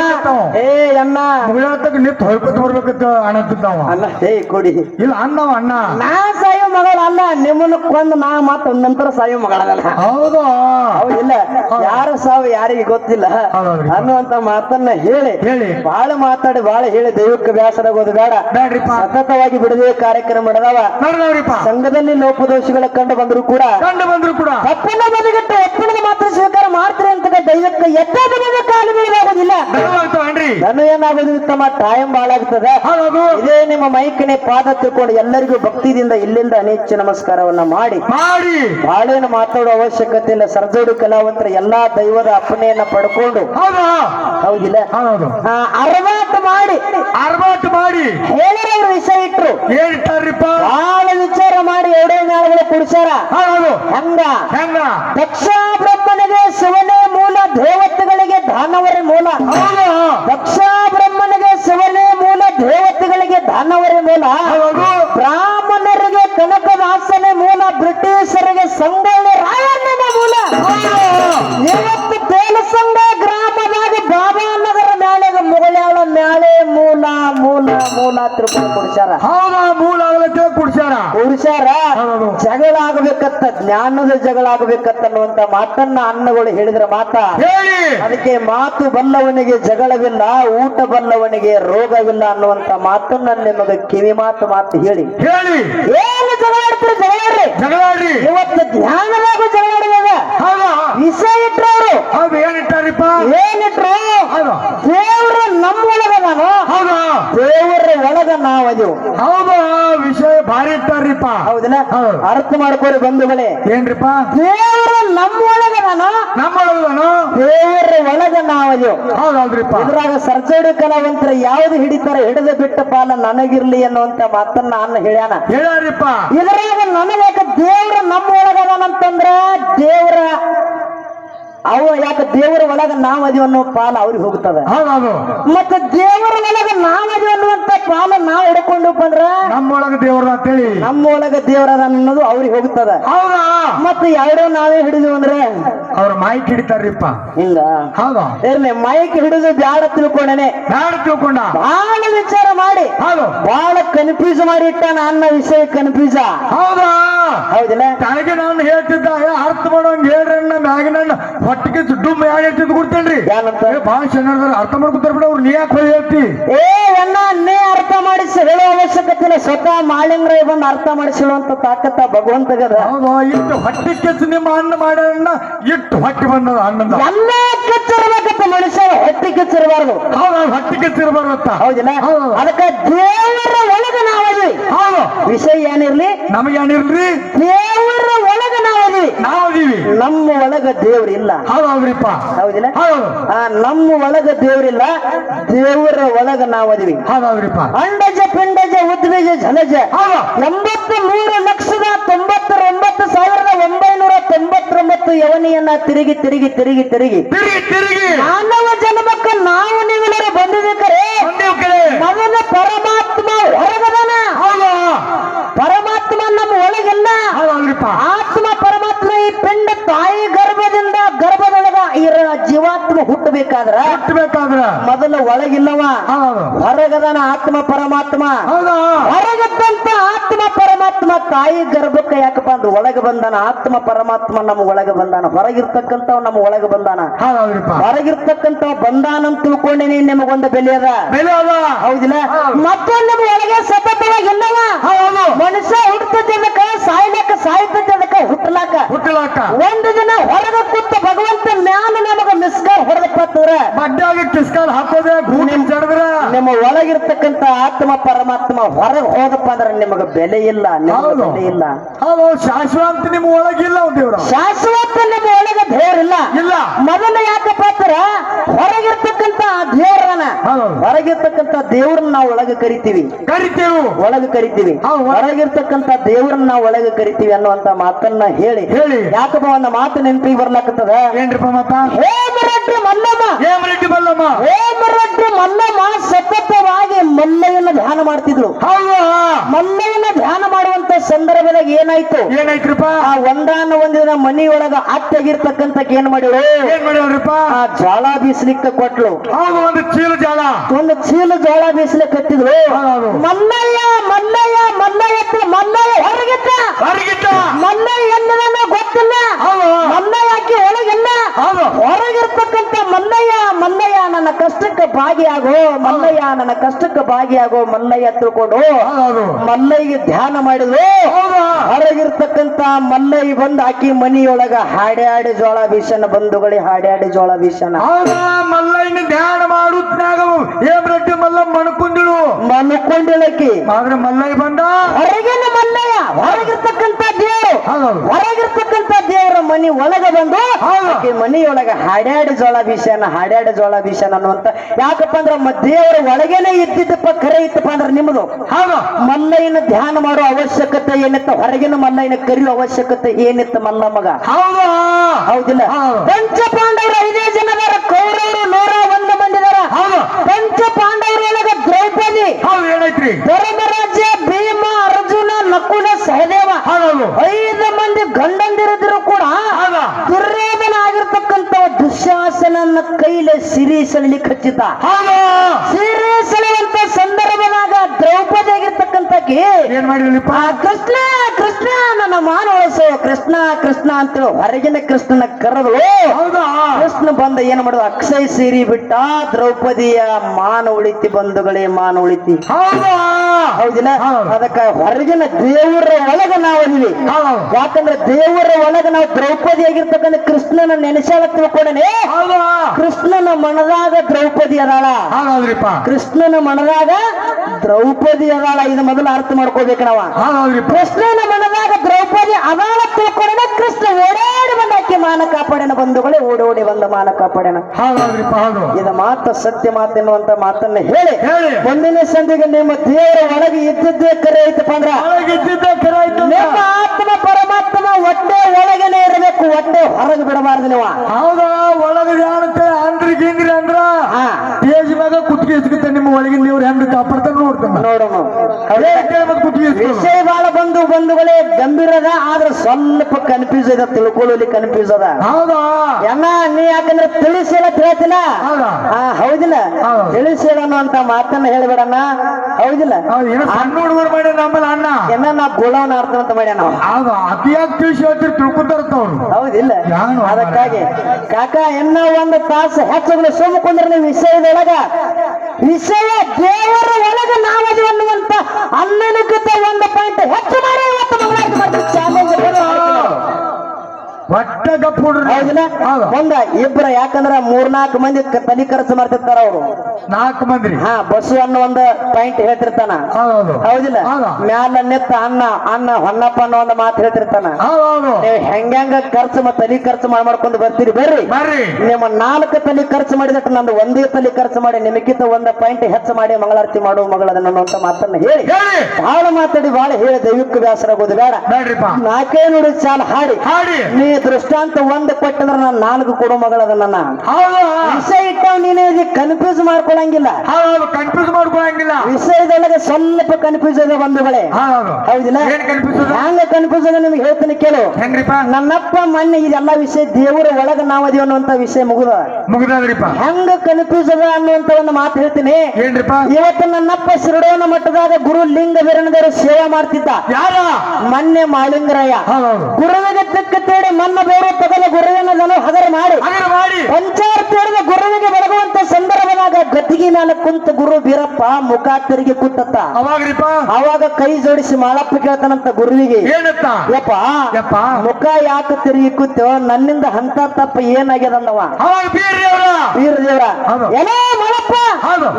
[SPEAKER 1] ಅಣ್ಣ
[SPEAKER 2] ನಿಂತು ಬರ್ಬೇಕಂತ ಅಣತಿದ್ದಾವ.
[SPEAKER 1] ಅಣ್ಣ ಏ ಕೊಡಿ.
[SPEAKER 2] ಇಲ್ಲ ಅನ್ನವ ಅಣ್ಣ.
[SPEAKER 1] ನಾ ಸಾಯೋ ಮಗಳಲ್ಲ ನಿಮ್ಮನ್ನ ಕೊಂದು ನಾ ಮತ್ತ ನಂತರ ಸಾಯೋ ಮಗಳಲ್ಲ
[SPEAKER 2] ಹೌದು?
[SPEAKER 1] ಹೌದಿಲ್ಲ ಯಾರ ಸಾವು ಯಾರಿಗೆ ಗೊತ್ತಿಲ್ಲ? ಅನ್ನುವಂತ ಮಾತನ್ನ ಹೇಳಿ.
[SPEAKER 2] ಹೇಳಿ.
[SPEAKER 1] ಬಾಳ ಮಾತಾಡಿ ಬಾಳ ಹೇಳಿ. ದೈವಕ್ಕೆ ಬೇಸರಾಗೋದು ಬೇಡ. ಸತತವಾಗಿ ಬಿಡದೆ ಕಾರ್ಯಕ್ರಮ ನಡೆದವ. ಸಂಘದಲ್ಲಿ ಲೋಪದೋಷಿಗಳ ಕಂಡು ಬಂದ್ರು ಕೂಡ
[SPEAKER 2] ಕಂಡು ಬಂದ್ರು ಕೂಡ.
[SPEAKER 1] ತಪ್ಪನ್ನ ಬದಿಗಟ್ಟು ಒಪ್ಪಣದ ಮಾತ್ರ ಸ್ವೀಕಾರ ಮಾಡ್ತೀರಿ ಅಂತ ದೈವಕ್ಕೆ ಎತ್ತ ಬದಿಗೆ ಕಾಲು ಬೀಳಾಗೋದಿಲ್ಲ ನನ್ನ ಏನಾಗೋದು ತಮ್ಮ ಟೈಮ್ ಬಾಳ ಆಗ್ತದೆ.
[SPEAKER 2] ಹೌದು
[SPEAKER 1] ಇದೇ ನಿಮ್ಮ ಮೈಕನೆ ಪಾದ ತಿಳ್ಕೊಂಡು ಎಲ್ಲರಿಗೂ ಭಕ್ತಿದಿಂದ ಇಲ್ಲಿಂದ ಅನೇಚ್ಛ ನಮಸ್ಕಾರವನ್ನ ಮಾಡಿ.
[SPEAKER 2] ಮಾಡಿ.
[SPEAKER 1] ಬಾಳೇನು ಮಾತಾಡೋ ಅವಶ್ಯಕತೆ ಇಲ್ಲ. ಸರ್ಜೋಡು ಕಲಾವಂತರ ಎಲ್ಲಾ ದೈವದ ಅಪ್ಪಣೆಯನ್ನ ಪಡ್ಕೊಂಡು
[SPEAKER 2] ಹೌದಾ?
[SPEAKER 1] ಹೌದಿಲ್ಲ?
[SPEAKER 2] ಹೌದು.
[SPEAKER 1] ಆ, ಅರವಾಟ ಮಾಡಿ.
[SPEAKER 2] ಮಾಡಿ.
[SPEAKER 1] ಹೇಳಿರೋ ವಿಷಯ ಇಟ್ರು.
[SPEAKER 2] ಏನಿಟ್ಟಾರ್ರಿಪ್ಪ
[SPEAKER 1] ಬಹಳ ವಿಚಾರ ಮಾಡಿ ಎರಡೇ ನಾಳುಗಳು ಕುಡಿಸ್ಯಾರ.
[SPEAKER 2] ಹೌದು.
[SPEAKER 1] ಹಂಗ?
[SPEAKER 2] ಹೆಂಗ?
[SPEAKER 1] ದಕ್ಷ ಬ್ರಹ್ಮನಿಗೆ ಶಿವನೇ ಮೂಲ ದೇವತೆಗಳಿಗೆ ದಾನವರೇ ಮೂಲ.
[SPEAKER 2] ಹೌದು.
[SPEAKER 1] ದಕ್ಷ ಬ್ರಹ್ಮನಿಗೆ ಶಿವನೇ ಮೂಲ ದೇವತೆಗಳಿಗೆ ದಾನವರೇ ಮೂಲ.
[SPEAKER 2] ಹೌದು.
[SPEAKER 1] ಬ್ರಾಹ್ಮಣರಿಗೆ ಕನಕದಾಸನೇ ಮೂಲ ಬ್ರಿಟಿಷರಿಗೆ ಸಂಗೊಳ್ಳಿ ಕುಡಿಸ್ಯಾರ
[SPEAKER 2] ಹೌದು ಮೂಲ ಆಗಲಕ್ಕೆ ಕುಡ್ಸ್ಯಾರ
[SPEAKER 1] ಕುಡಿಸ್ಯಾರ
[SPEAKER 2] ಹೌದು.
[SPEAKER 1] ಜಗಳ ಆಗಬೇಕತ್ತ ಜ್ಞಾನದ ಜಗಳ ಆಗಬೇಕತ್ತ ಅನ್ನುವಂತ ಮಾತನ್ನ ಅನ್ನಗಳು ಹೇಳಿದ್ರ ಮಾತ ಅದಕ್ಕೆ ಮಾತು ಬಲ್ಲವನಿಗೆ ಜಗಳವಿಲ್ಲ ಊಟ ಬಲ್ಲವನಿಗೆ ರೋಗವಿಲ್ಲ ಅನ್ನುವಂತ ಮಾತನ್ನ ನಿಮಗೆ ಕಿವಿ ಮಾತು ಮಾತು ಹೇಳಿ.
[SPEAKER 2] ಹೇಳಿ.
[SPEAKER 1] ಏನು ಜಗಳಾಡ್ತೀರಿ ಜಗಳಾಡ್ರಿ?
[SPEAKER 2] ಜಗಳಾಡ್ರಿ.
[SPEAKER 1] ಇವತ್ತು ಧ್ಯಾನದಾಗೂ ಜಗಳಾಡಿದಾಗ
[SPEAKER 2] ಹೌದು.
[SPEAKER 1] ವಿಷಯ ಇಟ್ರ ಅವರು
[SPEAKER 2] ಹೌದು ಏನಿಟ್ಟಾರಿಪ್ಪ
[SPEAKER 1] ಏನಿಟ್ರು ದೇವ್ರ ನಮ್ಮೊಳಗ ನಾನು. ದೇವರ ಒಳಗ ನಾವದು
[SPEAKER 2] ಹೌದು ವಿಷಯ ಭಾರಿ ಇಟ್ಟಾರಿಪ್ಪ.
[SPEAKER 1] ಹೌದಿಲ್ಲ?
[SPEAKER 2] ಹೌದು.
[SPEAKER 1] ಅರ್ಥ ಮಾಡ್ಕೋರಿ ಬಂಧುಗಳೇ.
[SPEAKER 2] ಏನ್ರಿಪ್ಪ?
[SPEAKER 1] ದೇವರು ನಮ್ಮೊಳಗ ನಾನು
[SPEAKER 2] ನಮ್ಮೊಳಗನು?
[SPEAKER 1] ದೇವರ ಒಳಗ ನಾವು
[SPEAKER 2] ಹೌದಲ್ರಿಪ್ಪ
[SPEAKER 1] ಇದ್ರಾಗ ಸರ್ಜೋಡಿ ಕಲಾವಂತರ ಯಾವ್ದು ಹಿಡಿತಾರ ಹಿಡಿದ ಬಿಟ್ಟ ಪಾಲ ನನಗಿರ್ಲಿ ಅನ್ನುವಂತ ಮಾತನ್ನ ನಾನು ಹೇಳ್ಯಾನ.
[SPEAKER 2] ಹೇಳ್ಯಾರಿಪ್ಪ.
[SPEAKER 1] ಇದ್ರಾಗ ನನಗ ದೇವ್ರ ನಮ್ಮೊಳಗ ನಾನಂತಂದ್ರ ದೇವ್ರ ಅವ ಯಾಕೆ ದೇವರ ಒಳಗ ನಾವ್ ಅದೀವಿ ಅನ್ನೋ ಪಾಲ ಅವ್ರಿಗೆ ಹೋಗ್ತದ.
[SPEAKER 2] ಹೌದೌದು.
[SPEAKER 1] ಮತ್ತೆ ದೇವರ ಒಳಗ ನಾವ್ ಅದೀವಿ ಅನ್ನುವಂತ ಪಾಲ ನಾವ್ ಹಿಡ್ಕೊಂಡು ಬಂದ್ರ
[SPEAKER 2] ನಮ್ಮೊಳಗ ದೇವ್ರ ಅಂತೇಳಿ.
[SPEAKER 1] ನಮ್ಮ ಒಳಗ ದೇವರದ ಅನ್ನೋದು ಅವ್ರಿಗೆ ಹೋಗ್ತದ.
[SPEAKER 2] ಹೌದಾ?
[SPEAKER 1] ಮತ್ತೆ ಎರಡೂ ನಾವೇ ಹಿಡಿದ್ವಿ ಅಂದ್ರೆ?
[SPEAKER 2] ಅವ್ರ ಮೈಕ್ ಹಿಡಿತಾರ್ರಿಪ್ಪ.
[SPEAKER 1] ಹಿಂಗ
[SPEAKER 2] ಹೌದು?
[SPEAKER 1] ಇರ್ಲಿ ಮೈಕ್ ಹಿಡಿದು ಬ್ಯಾಡ ತಿಳ್ಕೊಂಡೇನೆ.
[SPEAKER 2] ಬ್ಯಾಡ ತಿಳ್ಕೊಂಡ.
[SPEAKER 1] ಬಹಳ ವಿಚಾರ ಮಾಡಿ.
[SPEAKER 2] ಹೌದು.
[SPEAKER 1] ಬಹಳ ಕನ್ಫ್ಯೂಸ್ ಮಾಡಿ ಇಟ್ಟಾನ ಅನ್ನ ವಿಷಯ ಕನ್ಫ್ಯೂಸ
[SPEAKER 2] ಹೌದಾ?
[SPEAKER 1] ಹೌದಿಲ್ಲ?
[SPEAKER 2] ತನಗೆ ನಾನು ಹೇಳ್ತಿದ್ದ ಅರ್ಥ ಮಾಡೋಂಗ್ ಹೇಳ್ರಿ ಮ್ಯಾಗಿನ ಹೊಟ್ಟಿಗೆ ದುಡ್ಡು ಮ್ಯಾಗ ಹೇಳ್ತಿದ್ದು ಕೊಡ್ತೇನ್ರಿ
[SPEAKER 1] ಏನಂತ
[SPEAKER 2] ಭಾಳ ಚೆನ್ನಾಗಿ ಅರ್ಥ ಮಾಡ್ಕೊತಾರ ಬಿಡ ಅವ್ರು ನೀ ಯಾಕೆ ಹೋಗಿ ಹೇಳ್ತಿ?
[SPEAKER 1] ಏ ಅಣ್ಣ ಅನ್ನೇ ಅರ್ಥ ಮಾಡಿಸಿ ಹೇಳೋ ಅವಶ್ಯಕತೆ ಇಲ್ಲ. ಸ್ವತಃ ಮಾಳಿಂಗ್ರ ಬಂದು ಅರ್ಥ ಮಾಡಿಸಿರುವಂತ ತಾಕತ್ತ ಭಗವಂತಗದ.
[SPEAKER 2] ಹೌದು ಇಟ್ಟು ಹೊಟ್ಟಿ ಕೆಚ್ಚು ನಿಮ್ಮ ಅಣ್ಣ ಮಾಡ್ಯಾರಣ್ಣ ಇಟ್ಟು ಹೊಟ್ಟಿ ಬಂದದ ಅಣ್ಣಂದ.
[SPEAKER 1] ಎಲ್ಲ ಕಿಚ್ಚಿರ್ಬೇಕಂತ ಮನುಷ್ಯ ಹೊಟ್ಟಿ ಕಿಚ್ಚಿರಬಾರ್ದು
[SPEAKER 2] ಹೌದು ಹೊಟ್ಟೆ ಕೆಚ್ಚು
[SPEAKER 1] ಹೌದಿಲ್ಲ?
[SPEAKER 2] ಹೌದು.
[SPEAKER 1] ಅದಕ್ಕ ದೇವರ ಒಳಗ ನಾವದಿ
[SPEAKER 2] ಹೌದು.
[SPEAKER 1] ವಿಷಯ ಏನಿರ್ಲಿ?
[SPEAKER 2] ನಮಗೆ ಏನಿರ್ಲಿ?
[SPEAKER 1] ದೇವರ ಒಳಗ ನಾವದಿ
[SPEAKER 2] ನಾವು ಅದೀವಿ
[SPEAKER 1] ನಮ್ಮ ಒಳಗ ದೇವ್ರಿಲ್ಲ
[SPEAKER 2] ಹೌದು ಹೌದ್ರಿಪ್ಪ.
[SPEAKER 1] ಹೌದಿಲ್ಲ?
[SPEAKER 2] ಹೌದು.
[SPEAKER 1] ಆ ನಮ್ಮ ಒಳಗ ದೇವ್ರಿಲ್ಲ ದೇವರ ಒಳಗ ನಾವದಿವಿ
[SPEAKER 2] ಹೌದು ಹೌದ್ರಿಪ್ಪ.
[SPEAKER 1] ಅಂಡಜ ಪಿಂಡಜ ಉದ್ವಿಜ ಜಲಜ
[SPEAKER 2] ಹೌದು.
[SPEAKER 1] ಎಂಬತ್ತು ಮೂರು ಲಕ್ಷದ ತೊಂಬತ್ತೊಂಬತ್ತು ಸಾವಿರದ ಒಂಬೈನೂರ ತೊಂಬತ್ತೊಂಬತ್ತು ಯವನಿಯನ್ನ ತಿರುಗಿ ತಿರುಗಿ ತಿರುಗಿ ತಿರುಗಿ.
[SPEAKER 2] ತಿರುಗಿ ತಿರುಗಿ.
[SPEAKER 1] ಮಾನವ ಜನ್ಮಕ್ಕ ನಾವು ನೀವೆಲ್ಲರೂ
[SPEAKER 2] ಕಡೆ
[SPEAKER 1] ಮೊದಲ ಪರಮಾತ್ಮ ಹೊರಗದಾನ.
[SPEAKER 2] ಹೌದು.
[SPEAKER 1] ಪರಮಾತ್ಮ ನಮ್ಮ ಒಳಗಲ್ಲ. ಆತ್ಮ ಪರಮಾತ್ಮ ಈ ಪಿಂಡ ತಾಯಿ ಗರ್ಭದಿಂದ ಗರ್ಭದೊಳಗ ಇರ ಜೀವಾತ್ಮ ಹುಟ್ಟಬೇಕಾದ್ರ
[SPEAKER 2] ಹುಟ್ಟಬೇಕಾದ್ರ?
[SPEAKER 1] ಮೊದಲ ಒಳಗಿಲ್ಲವ. ಹೊರಗದನ ಆತ್ಮ ಪರಮಾತ್ಮ. ಹೊರಗದ್ದಂತ ಆತ್ಮ ಪರಮಾತ್ಮ ತಾಯಿ ಗರ್ಭಕ್ಕೆ ಯಾಕಪ್ಪ ಅಂದ್ರೆ ಒಳಗೆ ಬಂದಾನ? ಆತ್ಮ ಪರಮಾತ್ಮ ನಮ್ಮ ಒಳಗೆ ಬಂದಾನ. ಹೊರಗಿರ್ತಕ್ಕಂಥವ್ ನಮ್ಮ ಒಳಗೆ ಬಂದಾನ. ಹೊರಗಿರ್ತಕ್ಕಂಥವ್ ಬಂದಾನ ಅಂತ ತಿಳ್ಕೊಂಡೇನಿ ನಿಮಗೊಂದು ಬೆಲೆ ಅದ.
[SPEAKER 2] ಬೆಲೆ ಅದ.
[SPEAKER 1] ಹೌದಿಲ್ಲ?
[SPEAKER 2] ಹೌದು.
[SPEAKER 1] ಮತ್ತೊಂದು ನಮ್ಮ ಒಳಗೆ ಸತತವಾಗಿ ಎಲ್ಲವ ಮನುಷ್ಯ ಹುಟ್ಟದಕ್ಕ ಸಾಯ್ಲಕ್ಕ ಸಾಯ್ತದಕ್ಕ ಹುಟ್ಟಲಾಕ
[SPEAKER 2] ಹುಟ್ಟಲಾಕ
[SPEAKER 1] ಒಂದು ದಿನ ಹೊರಗೆ ಕೂತ ಭಗವಂತ ಮ್ಯಾಲ ನಮಗ ಮಿಸ್ಕಾಲ್ ಹೊಡೆದಪ್ಪ
[SPEAKER 2] ಬಡ್ಡಾಗಿ ಕಿಸ್ಕಾಲ್ ಹಾಕೋದೆ ಭೂಮಿ ಜಡದ್ರ?
[SPEAKER 1] ನಿಮ್ಮ ಒಳಗಿರ್ತಕ್ಕಂಥ ಆತ್ಮ ಪರಮಾತ್ಮ ಹೊರಗೆ ಹೋದಪ್ಪ ಅಂದ್ರೆ ನಿಮಗೆ ಬೆಲೆ ಇಲ್ಲ ನಿಮಗೆ
[SPEAKER 2] ಹೌದು.
[SPEAKER 1] ಬೆಲೆ ಇಲ್ಲ.
[SPEAKER 2] ಹೌದು ಶಾಶ್ವತ ನಿಮ್ಮ ಒಳಗಿಲ್ಲ ದೇವ್ರ.
[SPEAKER 1] ಶಾಶ್ವತ ನಿಮ್ಮ ಒಳಗ ಧೇರ್
[SPEAKER 2] ಇಲ್ಲ. ಇಲ್ಲ.
[SPEAKER 1] ಮೊದಲು ಯಾಕಪ್ಪ ಅಂತಾರ ಹೊರಗಿರ್ತಕ್ಕಂತ ದೇವ್ರನ
[SPEAKER 2] ಹೌದು.
[SPEAKER 1] ಹೊರಗಿರ್ತಕ್ಕಂಥ ದೇವ್ರನ್ನ ನಾವು ಒಳಗೆ ಕರಿತೀವಿ.
[SPEAKER 2] ಕರಿತೇವು.
[SPEAKER 1] ಒಳಗೆ ಕರಿತೀವಿ.
[SPEAKER 2] ಹೌದು.
[SPEAKER 1] ಹೊರಗಿರ್ತಕ್ಕಂತ ದೇವ್ರನ್ನ ನಾವು ಒಳಗೆ ಕರಿತೀವಿ ಅನ್ನುವಂತ ಮಾತನ್ನ ಹೇಳಿ.
[SPEAKER 2] ಹೇಳಿ.
[SPEAKER 1] ಯಾಕಪ್ಪ ಒಂದು ಮಾತು ನೆನಪಿಗೆ ಬರ್ಲಾಕತ್ತದ?
[SPEAKER 2] ಏನ್ರಿಪ್ಪ ಮತ್ತ
[SPEAKER 1] ಹೇಮರೆಡ್ಡಿ ಮಲ್ಲಮ್ಮ.
[SPEAKER 2] ಏಮರೆಡ್ಡಿ ಬಲ್ಲಮ್ಮ
[SPEAKER 1] ಹೇಮರೆಡ್ಡಿ ಮಲ್ಲಮ್ಮ ಸತತವಾಗಿ ಮಲ್ಲಯ್ಯನ ಧ್ಯಾನ ಮಾಡ್ತಿದ್ರು. ಮಲ್ಲಯ್ಯನ ಧ್ಯಾನ ಮಾಡುವಂತ ಸಂದರ್ಭದಾಗ ಏನಾಯ್ತು?
[SPEAKER 2] ಏನಾಯ್ತ್ರಿಪ್ಪ?
[SPEAKER 1] ಆ ಒಂದಾನ ಒಂದಿನ ಮನಿಯೊಳಗ ಅತ್ತಾಗಿರ್ತಕ್ಕಂತ ಏನ್ ಮಾಡಿಳು
[SPEAKER 2] ಏನ್
[SPEAKER 1] ಆ ಜ್ವಾಳ ಬೀಸ್ಲಿಕ್ಕೆ ಕೊಟ್ಲು.
[SPEAKER 2] ಒಂದು ಚೀಲ ಜಾಲ
[SPEAKER 1] ಒಂದು ಚೀಲ ಜಾಳ ಬೀಸ್ಲಿಕ್ಕೆ ಹತ್ತಿದ್ರು. ಮಲ್ಲಯ್ಯ ಮಲ್ಲಯ್ಯ ಮಲ್ಲಯ್ಯ ಮಲ್ಲಯ್ಯ ಹೊರಗಿತ್ತ
[SPEAKER 2] ಹೊರಗಿದ್ದ.
[SPEAKER 1] ಮಲ್ಲಯ್ಯ ಎಲ್ಲಿದಾನ ಗೊತ್ತಿಲ್ಲ. ಮಲ್ಲಯ್ಯ ಆಕಿ ಒಳಗಿಲ್ಲ.
[SPEAKER 2] ಹೌದು.
[SPEAKER 1] ಹೊರಗಿರ್ತಕ್ಕಂಥ ಮಲ್ಲಯ್ಯ ಮಲ್ಲಯ್ಯ ನನ್ನ ಕಷ್ಟಕ್ಕೆ ಭಾಗಿಯಾಗೋ ಮಲ್ಲಯ್ಯ ನನ್ನ ಕಷ್ಟಕ್ಕೆ ಭಾಗಿಯಾಗೋ ಮಲ್ಲಯ್ಯ ತಿಳ್ಕೊಂಡು
[SPEAKER 2] ಹೌದು.
[SPEAKER 1] ಮಲ್ಲಯ್ಯಗೆ ಧ್ಯಾನ ಮಾಡಿದ್ರು. ಹೊರಗಿರ್ತಕ್ಕಂಥ ಮಲ್ಲಯ್ಯ ಬಂದು ಆಕಿ ಮನಿಯೊಳಗ ಹಾಡ್ಯಾಡಿ ಜೋಳ ಭೀಷಣ ಬಂಧುಗಳಿ ಹಾಡ್ಯಾಡಿ ಜೋಳ
[SPEAKER 2] ಭೀಷಣ ಮಲ್ಲಯ್ಯನ ಧ್ಯಾನ ಮಾಡುತ್ತಾಗ ಏಮರೆಡ್ಡಿ ಮಲ್ಲ ಮಣ್ಕೊಂಡಿಳು
[SPEAKER 1] ಮನ್ಕೊಂಡಿಳಕಿ
[SPEAKER 2] ಆದ್ರೆ ಮಲ್ಲಯ್ಯ ಬಂದ?
[SPEAKER 1] ಹೊರಗಿನ ಮಲ್ಲಯ್ಯ ಹೊರಗಿರ್ತಕ್ಕಂಥ ದೇವರು. ಹೊರಗಿರ್ತಕ್ಕಂಥ ದೇವರ ಮನಿ ಒಳಗೆ ಬಂದು ಮನಿಯೊಳಗ ಹಾಡ್ಯಾಡ ಜೋಳ ಬೀಸನ ಹಾಡ್ಯಾಡ ಜೋಳ ಬೀಸನ ಅನ್ನುವಂತ. ಯಾಕಪ್ಪ ಅಂದ್ರ ದೇವರ ಒಳಗೇನೆ ಇದ್ದಿದ್ದಪ್ಪ ಖರೆ ಇತ್ತಪ್ಪ ಅಂದ್ರ ನಿಮ್ದು. ಮಲ್ಲಯ್ಯನ ಧ್ಯಾನ ಮಾಡೋ ಅವಶ್ಯಕತೆ ಏನಿತ್ತ ಹೊರಗಿನ ಮಲ್ಲಯ್ಯನ ಕರಿಯೋ ಅವಶ್ಯಕತೆ ಏನಿತ್ತ ಮಲ್ಲ
[SPEAKER 2] ಮಗ?
[SPEAKER 1] ಹೌದಿಲ್ಲ.
[SPEAKER 2] ಹೌದು.
[SPEAKER 1] ಪಂಚ ಪಾಂಡವರು ಐದೇ ಜನದಾರ ಕೌರವರು ನೂರ ಒಂದು ಮಂದಿದಾರ
[SPEAKER 2] ಹೌದು.
[SPEAKER 1] ಪಂಚ ಪಾಂಡವರೊಳಗ ದ್ರೌಪದಿ? ಧರ್ಮರಾಜ ಭೀಮ ಅರ್ಜುನ ನಕುಲ ಸಹದೇವ.
[SPEAKER 2] ಹೌದು.
[SPEAKER 1] ಐದು ಮಂದಿ ಗಂಡಂದಿರಿದ್ರು ಕೂಡ
[SPEAKER 2] ಹೌದು
[SPEAKER 1] ದುರ್ಯೋಧನ ಆಗಿರ್ತಕ್ಕಂಥ ದುಶ್ಯಾಸನನ್ನ ಕೈಲೆ ಸಿರಿ ಸೆಳಿಲಿಕ್ಕೆ ಹಚ್ಚಿದ್ದ. ಸಿರಿ ಸೆಳೆಯುವಂತ ಆಗಿರ್ತಕ್ಕಂಥಕ್ಕೆ
[SPEAKER 2] ಏನ್ ಮಾಡಿದ್ರಿಪ್ಪ?
[SPEAKER 1] ಆ ಕೃಷ್ಣ ಕೃಷ್ಣ ನನ್ನ ಮಾನ ಉಳಿಸು. ಕೃಷ್ಣ ಕೃಷ್ಣ ಅಂತೇಳಿ ಹೊರಗಿನ ಕೃಷ್ಣನ ಕರೆದು
[SPEAKER 2] ಹೌದಾ?
[SPEAKER 1] ಕೃಷ್ಣ ಬಂದ ಏನ್ ಮಾಡುದು? ಅಕ್ಷಯ್ ಸೀರಿ ಬಿಟ್ಟ ದ್ರೌಪದಿಯ ಮಾನ ಉಳಿತಿ ಬಂಧುಗಳೇ ಮಾನ ಉಳಿತಿ.
[SPEAKER 2] ಹೌದಾ?
[SPEAKER 1] ಹೌದಿಲ್ಲ. ಅದಕ್ಕ ಹೊರಗಿನ ದೇವರ ಒಳಗ ನಾವು ಅದೀವಿ
[SPEAKER 2] ಹೌದು
[SPEAKER 1] ಯಾಕಂದ್ರೆ ದೇವರ ಒಳಗ ನಾವು ದ್ರೌಪದಿ ಆಗಿರ್ತಕ್ಕಂಥ ಕೃಷ್ಣನ ನೆನೆಸಾಳ ತಿಳ್ಕೊಂಡನೆ. ಕೃಷ್ಣನ ಮನದಾಗ ದ್ರೌಪದಿ ಅದಾಳ. ಕೃಷ್ಣನ ಮನದಾಗ ದ್ರೌಪದಿ ಅದಾಳ. ಇದು ಮೊದಲು ಅರ್ಥ ಮಾಡ್ಕೋಬೇಕು ನಾವ. ಕೃಷ್ಣನ ಮನದಾಗ ದ್ರೌಪದಿ ಅದಾಳ ತಿಳ್ಕೊಂಡನೆ ಕೃಷ್ಣ ಓಡಾಡಿ ಬಂದ ಆಕೆ ಮಾನ ಕಾಪಾಡನ ಬಂಧುಗಳೇ ಓಡೋಡಿ ಬಂದ ಮಾನ ಕಾಪಾಡನ ಇದ ಮಾತ ಸತ್ಯ ಮಾತೆನ್ನುವಂತ ಮಾತನ್ನ ಹೇಳಿ ಒಂದನೇ ಸಂದಿಗೆ ನಿಮ್ಮ ದೇವರ ಒಳಗೆ ಇದ್ದಿದ್ದೇ ಕರೆ ಐತಪ್ಪ ಅಂದ್ರ ನಿಮ್ಮ ಆತ್ಮ ಪರಮಾತ್ಮ ಒಟ್ಟೆ ಒಳಗೇನೆ ಇರಬೇಕು ಹೊಟ್ಟೆ ಹೊರಗೆ ಬಿಡಬಾರ್ದು ನೀವು.
[SPEAKER 2] ಹೌದಾ? ಒಳಗ ಜಾಣತೆ ಅಂದ್ರಿ ಗಿಂದ್ರಿ ಅಂದ್ರ? ಸ್ಟೇಜ್ ಮ್ಯಾಗ ಕುತ್ತಿಗೆ ಇಸ್ಕತ್ತೆ ನಿಮ್ಮ ಒಳಗಿನ ದೇವ್ರ ಹೆಂಗ್ ಕಾಪಾಡ್ತಾನೆ ನೋಡ್ತಾನ.
[SPEAKER 1] ನೋಡೋಣ. ವಿಷಯ ಬಾಳ ಬಂದು ಬಂಧುಗಳೇ ಗಂಭೀರ ಆದ್ರ ಸ್ವಲ್ಪ ಕನ್ಫ್ಯೂಸ್ ಇದೆ ತಿಳ್ಕೊಳ್ಳಿ ಕನ್ಫ್ಯೂಸ್ ಅದ.
[SPEAKER 2] ಹೌದಾ?
[SPEAKER 1] ಎನ್ನ ನೀ ಯಾಕಂದ್ರೆ ತಿಳಿಸಿಲ್ಲ ಹಾ ಹೌದಿಲ್ಲ.
[SPEAKER 2] ಹೌದು.
[SPEAKER 1] ತಿಳಿಸಿಲ್ಲ ಅಂತ ಮಾತನ್ನ ಹೇಳಿಬಿಡಣ ಹೌದಿಲ್ಲ.
[SPEAKER 2] ಹೌದು ಏನೋ ಮಾಡಿ ನಮ್ಮಲ್ಲ ಅಣ್ಣ.
[SPEAKER 1] ಎನ್ನ ನಾ ಗುಳವನ್ನ ಅರ್ಥ ಅಂತ ಮಾಡ್ಯಾನ ನಾವು
[SPEAKER 2] ಅತಿಯಾಗಿ ತಿಳಿಸಿ ಹೇಳ್ತಿರ್
[SPEAKER 1] ಹೌದಿಲ್ಲ. ಅದಕ್ಕಾಗಿ ಕಾಕ ಎನ್ನ ಒಂದು ತಾಸು ಹೆಚ್ಚುಗಳು ಸುಮ್ಮ ಕುಂದ್ರೆ ನೀವು ವಿಷಯದೊಳಗ. ವಿಷಯ ದೇವರ ಒಳಗ ನಾವದು ಅನ್ನುವಂತ ಅನ್ನನಕತೆ
[SPEAKER 2] 你讲，我
[SPEAKER 1] 就
[SPEAKER 2] 不。ಒಟ್ಟ ಹೌದಿಲ್ಲ?
[SPEAKER 1] ಮುಂದ ಇಬ್ರ ಯಾಕಂದ್ರ ಮೂರ್ನಾಲ್ಕು ಮಂದಿ ತಲೆ ಖರ್ಚು ಮಾಡ್ತಿರ್ತಾರ ಅವರು.
[SPEAKER 2] ನಾಲ್ಕು ಮಂದಿ.
[SPEAKER 1] ಹಾ ಬಸ್ಸು ಅನ್ನೋ ಒಂದು ಪಾಯಿಂಟ್ ಹೇಳ್ತಿರ್ತಾನ.
[SPEAKER 2] ಹೌದು
[SPEAKER 1] ಹೌದಿಲ್ಲ?
[SPEAKER 2] ಹೌದು.
[SPEAKER 1] ಮ್ಯಾಲ ನಿತ್ತ ಅನ್ನ ಅನ್ನ ಹೊನ್ನಪ್ಪ ಅನ್ನೋ ಒಂದು ಮಾತು ಹೇಳ್ತಿರ್ತಾನ. ನೀವು ಹೆಂಗ ಖರ್ಚು ಮತ್ತ ತಲಿ ಖರ್ಚು ಮಾಡಿ ಮಾಡ್ಕೊಂಡು ಬರ್ತೀರಿ ಬರ್ರಿ.
[SPEAKER 2] ಬರ್ರಿ.
[SPEAKER 1] ನಿಮ್ಮ ನಾಲ್ಕು ತಲೆ ಖರ್ಚು ಮಾಡಿದಟ್ಟು ನಂದು ಒಂದೇ ತಲೆ ಖರ್ಚು ಮಾಡಿ ನಿಮಗಿಂತ ಒಂದ ಪಾಯಿಂಟ್ ಹೆಚ್ಚು ಮಾಡಿ ಮಂಗಳಾರತಿ ಮಾಡುವ ಮಗಳದನ್ನ ಅನ್ನುವಂತ ಮಾತನ್ನ ಹೇಳಿ.
[SPEAKER 2] ಹೇಳಿ.
[SPEAKER 1] ಬಹಳ ಮಾತಾಡಿ ಬಹಳ ಹೇಳಿ ದೈವಿಕ ಬೇಸರ ಆಗೋದು ಬೇಡ ನಾಲ್ಕೇ ನೋಡಿ ಚಾಲ ಹಾಡಿ.
[SPEAKER 2] ಹಾಡಿ.
[SPEAKER 1] ನೀ ದೃಷ್ಟಾಂತ ಒಂದ್ ಕೊಟ್ಟಂದ್ರ ನಾನು ನಾಲ್ಕು ಕೊಡೋ ಮಗಳದನ್ನ
[SPEAKER 2] ನನ್ನ.
[SPEAKER 1] ವಿಷಯ ಇಟ್ಟವ್ ನೀನೇ ಕನ್ಫ್ಯೂಸ್ ಮಾಡ್ಕೊಳಂಗಿಲ್ಲ.
[SPEAKER 2] ಹೌದು ಕನ್ಫ್ಯೂಸ್ ಮಾಡ್ಕೊಳಂಗಿಲ್ಲ.
[SPEAKER 1] ವಿಷಯದೊಳಗೆ ಸ್ವಲ್ಪ ಕನ್ಫ್ಯೂಸ್ ಇದೆ ಬಂಧುಗಳೇ.
[SPEAKER 2] ಹೌದು.
[SPEAKER 1] ಹೌದಿಲ್ಲ? ಹ್ಯಾಂಗ ಕನ್ಫ್ಯೂಸ್ ಅದ ನಿಮ್ಗೆ ಹೇಳ್ತೀನಿ ಕೇಳು. ನನ್ನಪ್ಪ ಮೊನ್ನೆ ಇದೆಲ್ಲ ವಿಷಯ ದೇವರ ಒಳಗ ನಾವು ಅದೀವಿ ಅನ್ನುವಂತ ವಿಷಯ ಮುಗಿದ.
[SPEAKER 2] ಮುಗಿದ್ರಿಪ್ಪ
[SPEAKER 1] ಹೆಂಗ ಕನ್ಫ್ಯೂಸ್ ಅದ ಅನ್ನುವಂತ ಒಂದು ಮಾತು ಹೇಳ್ತೀನಿ. ಇವತ್ತು ನನ್ನಪ್ಪ ಶಿರಡೋನ ಮಠದಾಗ ಗುರು ಲಿಂಗ ವೀರಣ್ಣದೇವರು ಸೇವೆ ಮಾಡ್ತಿದ್ದ.
[SPEAKER 2] ಯಾರ?
[SPEAKER 1] ಮೊನ್ನೆ
[SPEAKER 2] ಮಾಲಿಂಗರಾಯ
[SPEAKER 1] ಗುರುವಿಗೆ ತಕ್ಕ ತೇಡಿ ಮನ್ನ ಬೇರೆ ತಗದ ಗುರುವಿನ ನಾನು ಹಗರ ಮಾಡಿ
[SPEAKER 2] ಮಾಡಿ
[SPEAKER 1] ಗುರುವಿಗೆ ಬೆಳಗುವಂತ ಸಂದರ್ಭದಾಗ ಗದ್ದಿಗೆ ಮೇಲೆ ಕುಂತ ಗುರು ಬೀರಪ್ಪ ಮುಖ ತಿರುಗಿ ಕೂತತ್ತ
[SPEAKER 2] ಅವಾಗ್ರಿಪ್ಪ?
[SPEAKER 1] ಅವಾಗ ಕೈ ಜೋಡಿಸಿ ಮಾಳಪ್ಪ ಕೇಳ್ತಾನಂತ ಗುರುವಿಗೆ.
[SPEAKER 2] ಏನತ್ತ?
[SPEAKER 1] ಯಪ್ಪ
[SPEAKER 2] ಯಪ್ಪ?
[SPEAKER 1] ಮುಖ ಯಾಕೆ ತಿರುಗಿ ಕೂತೋ ನನ್ನಿಂದ ಹಂತ ತಪ್ಪ ಏನಾಗ್ಯದ ಅಂದವ? ದೇವ್ರ. ಏನೋ